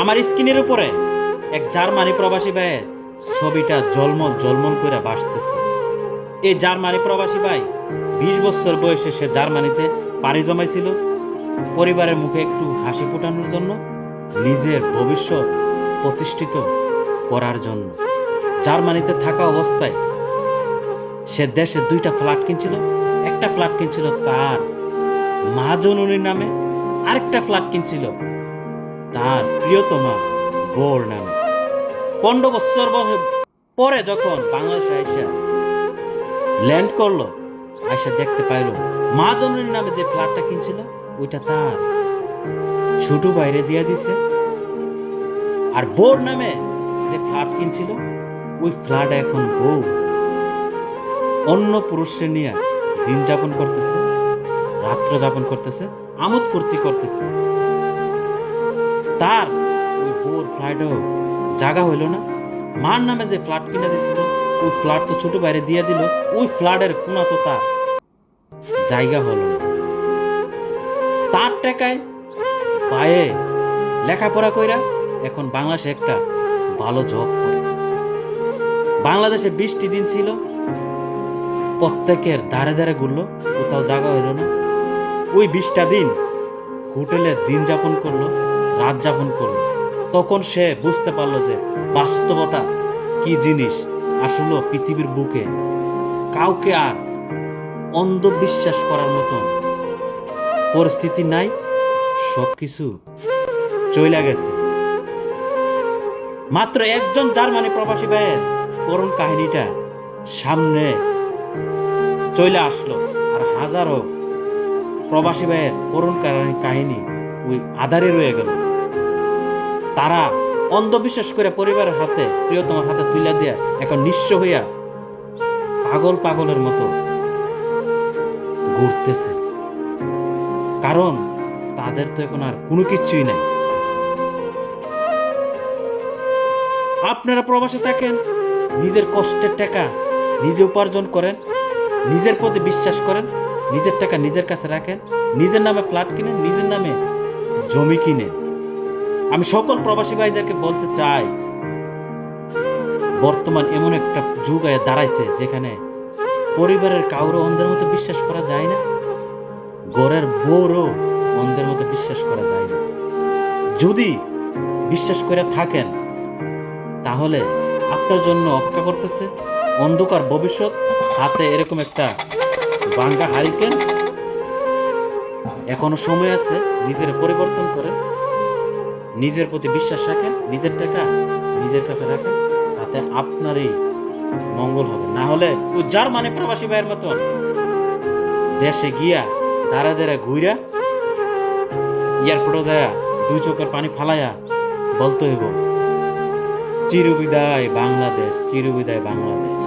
আমার স্ক্রিনের উপরে এক জার্মানি প্রবাসী ভাইয়ের ছবিটা জলমল জলমল করে বাসতেছে। এই জার্মানি প্রবাসী ভাই বিশ বছর বয়সে সে জার্মানিতে পাড়ি জমাইছিল। পরিবারের মুখে একটু হাসি ফোটানোর জন্য, নিজের ভবিষ্যৎ প্রতিষ্ঠিত করার জন্য। জার্মানিতে থাকা অবস্থায় সে দেশে দুইটা ফ্ল্যাট কিনছিল। একটা ফ্ল্যাট কিনছিল তার মা জননীর নামে, আরেকটা ফ্ল্যাট কিনছিল তার প্রিয়তমা বোর নামে। পনেরো বছর পরে যখন বাংলাদেশে আইসা ল্যান্ড করল, আইসা দেখতে পাইলো, মা জননীর নামে যে ফ্ল্যাটটা কিনছিল, ওইটা তার। ছোট বাইরে দিয়ে দিছে। আর বোর নামে যে ফ্ল্যাট কিনছিল, ওই ফ্ল্যাট এখন বউ। অন্য পুরুষে নিয়ে দিন যাপন করতেছে, রাত্র যাপন করতেছে, আমোদ ফুর্তি করতেছে। তার ওই বোর ফ্ল্যাটও জায়গা হইল না। মার নামে যে ফ্ল্যাট কিনে দিয়েছিল ওই ফ্ল্যাট তো ছোট বাইরে দিয়ে দিল, ওই ফ্ল্যাটের কোনা তো তার। জায়গা হলো তার টাকায় পায়ে লেখাপড়া কইরা এখন বাংলাদেশে একটা ভালো জব করে। বাংলাদেশে বৃষ্টি দিন ছিল, প্রত্যেকের ধারে ধারে ঘুরলো, কোথাও জায়গা হইল না। ওই বিশটা দিন হোটেলে দিন যাপন করল রাত যাপন করল। তখন সে বুঝতে পারল যে বাস্তবতা কি জিনিস আসলে পৃথিবীর বুকে। কাউকে আর অন্ধবিশ্বাস করার মতন পরিস্থিতি নাই সব কিছু চইলা গেছে। মাত্র একজন জার্মানি প্রবাসী ভাইয়ের করুণ কাহিনীটা সামনে চলে আসলো আর হাজারো প্রবাসী ভাইয়ের করুণ কাহিনী ওই আধারে রয়ে গেল। তারা অন্ধবিশ্বাস করে পরিবারের হাতে, প্রিয়তমার হাতে তুলে দিয়া এখন নিঃস্ব হইয়া পাগল পাগলের মতো ঘুরতেছে। কারণ তাদের তো এখন আর কোনো কিচ্ছুই নাই। আপনারা প্রবাসে থাকেন, নিজের কষ্টের টাকা নিজে উপার্জন করেন, নিজের প্রতি বিশ্বাস করেন, নিজের টাকা নিজের কাছে রাখেন, নিজের নামে ফ্ল্যাট কিনেন, নিজের নামে জমি কিনেন। আমি সকল প্রবাসী ভাইদেরকে বলতে চাই, বর্তমান এমন একটা যুগ দাঁড়াইছে যেখানে পরিবারের কাউরে অন্ধের মতো বিশ্বাস করা যায় না, ঘরের বউরও অন্ধের মতো বিশ্বাস করা যায় না। যদি বিশ্বাস করে থাকেন, তাহলে আপনার জন্য অপেক্ষা করতেছে অন্ধকার ভবিষ্যৎ, হাতে এরকম একটা বাঙ্গা হারিকেন, এখনও সময় আছে নিজের পরিবর্তন করেন। নিজের প্রতি বিশ্বাস রাখেন, নিজের টাকা নিজের কাছে রাখেন, তাতে আপনারই মঙ্গল হবে। না হলে ও মানে প্রবাসী ভাইয়ের মতন দেশে গিয়া দাঁড়া দাঁড়া ঘুইরা এয়ারপোর্টে যায়, দুই চোখের পানি ফালাইয়া বলতে হইব, চিরবিদায় বাংলাদেশ চিরবিদায় বাংলাদেশ।